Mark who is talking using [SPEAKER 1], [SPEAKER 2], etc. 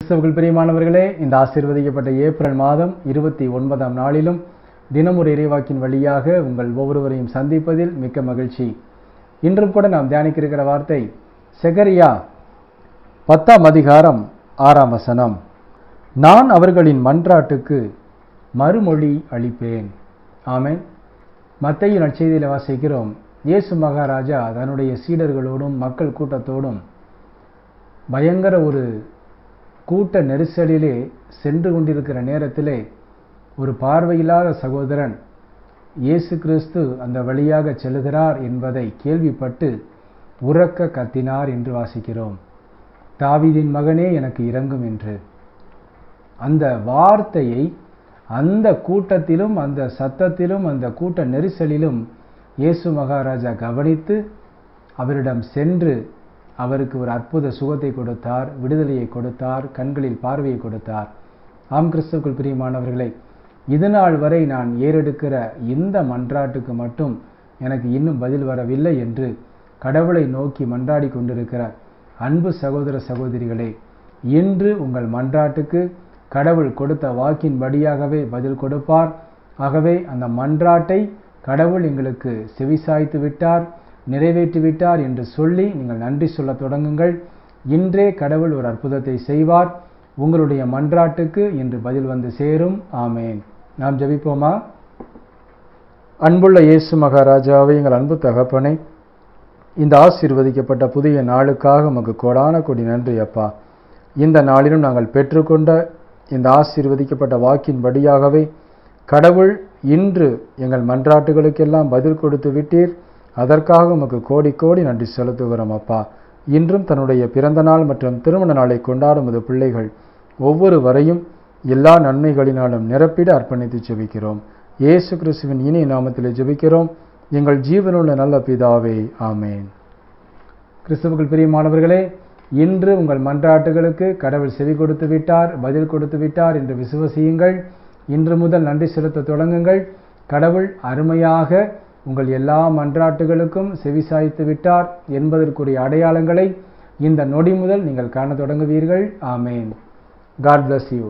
[SPEAKER 1] கிறிஸ்தவர்கள் பிரியமானவர்களே இந்த ஆசீர்வதிக்கப்பட்ட ஏப்ரல் மாதம் இருபத்தி ஒன்பதாம் நாளிலும் தினமுறை இறைவாக்கின் வழியாக உங்கள் ஒவ்வொருவரையும் சந்திப்பதில் மிக்க மகிழ்ச்சி. இன்று கூட நாம் தியானிக்கிருக்கிற வார்த்தை செகரியா பத்தாம் அதிகாரம் ஆறாம் வசனம். நான் அவர்களின் மன்றாட்டுக்கு மறுமொழி அளிப்பேன். ஆமென். மத்தையின் நற்செய்தியில் வாசிக்கிறோம். இயேசு மகாராஜா தன்னுடைய சீடர்களோடும் மக்கள் கூட்டத்தோடும் பயங்கர ஒரு கூட்ட நெரிசலிலே சென்று கொண்டிருக்கிற நேரத்திலே ஒரு பார்வையில்லாத சகோதரன் இயேசு கிறிஸ்து அந்த வழியாக செல்கிறார் என்பதை கேள்விப்பட்டு உறக்க கத்தினார் என்று வாசிக்கிறோம். தாவிதின் மகனே எனக்கு இறங்கும் என்று. அந்த வார்த்தையை அந்த கூட்டத்திலும் அந்த சத்தத்திலும் அந்த கூட்ட நெரிசலிலும் இயேசு மகாராஜா கவனித்து அவரிடம் சென்று அவருக்கு ஒரு அற்புத சுகத்தை கொடுத்தார் விடுதலையை கொடுத்தார் கண்களில் பார்வையை கொடுத்தார். ஆம் கிறிஸ்துக்குள் பிரியமானவர்களை இதுநாள் வரை நான் ஏறெடுக்கிற இந்த மன்றாட்டுக்கு மட்டும் எனக்கு இன்னும் பதில் வரவில்லை என்று கடவுளை நோக்கி மன்றாடி கொண்டிருக்கிற அன்பு சகோதர சகோதரிகளே இன்று உங்கள் மன்றாட்டுக்கு கடவுள் கொடுத்த வாக்கின்படியாகவே பதில் கொடுப்பார். ஆகவே அந்த மன்றாட்டை கடவுள் எங்களுக்கு செவிசாய்த்து விட்டார். நிறைவேற்றி விட்டார் என்று சொல்லி நீங்கள் நன்றி சொல்ல தொடங்குங்கள். இன்றே கடவுள் ஒரு அற்புதத்தை செய்வார். உங்களுடைய மன்றாட்டுக்கு இன்று பதில் வந்து சேரும். ஆமேன். நாம் ஜபிப்போமா? அன்புள்ள இயேசு மகாராஜாவை எங்கள் அன்பு தகப்பனை இந்த ஆசீர்வதிக்கப்பட்ட புதிய நாளுக்காக உமக்கு கோடான கொடி நன்றி அப்பா. இந்த நாளிலும் நாங்கள் பெற்றுக்கொண்ட இந்த ஆசீர்வதிக்கப்பட்ட வாக்கின்படியாகவே கடவுள் இன்று எங்கள் மன்றாட்டுகளுக்கெல்லாம் பதில் கொடுத்து விட்டீர். அதற்காக உமக்கு கோடி கோடி நன்றி செலுத்துகிறோம் அப்பா. இன்றும் தன்னுடைய பிறந்த நாள் மற்றும் திருமண நாளை கொண்டாடும் பிள்ளைகள் பிள்ளைகள் ஒவ்வொருவரையும் எல்லா நன்மைகளினாலும் நிரப்பிட அர்ப்பணித்து ஜெபிக்கிறோம். இயேசு கிறிஸ்துவின் இனிய நாமத்தில் ஜெபிக்கிறோம். எங்கள் ஜீவனுள்ள நல்ல பிதாவே ஆமேன். கிறிஸ்துவுக்குள் பிரியமானவர்களே இன்று உங்கள் மன்றாட்டுகளுக்கு கடவுள் செவி கொடுத்து விட்டார் பதில் கொடுத்து விட்டார் என்று விசுவசியுங்கள். இன்று முதல் நன்றி செலுத்த தொடங்குங்கள். கடவுள் அருமையாக உங்கள் எல்லா மன்றாட்டுகளுக்கும் செவிசாய்த்து விட்டார் என்பதற்குரிய அடையாளங்களை இந்த நொடி முதல் நீங்கள் காண தொடங்குவீர்கள். ஆமேன். God bless you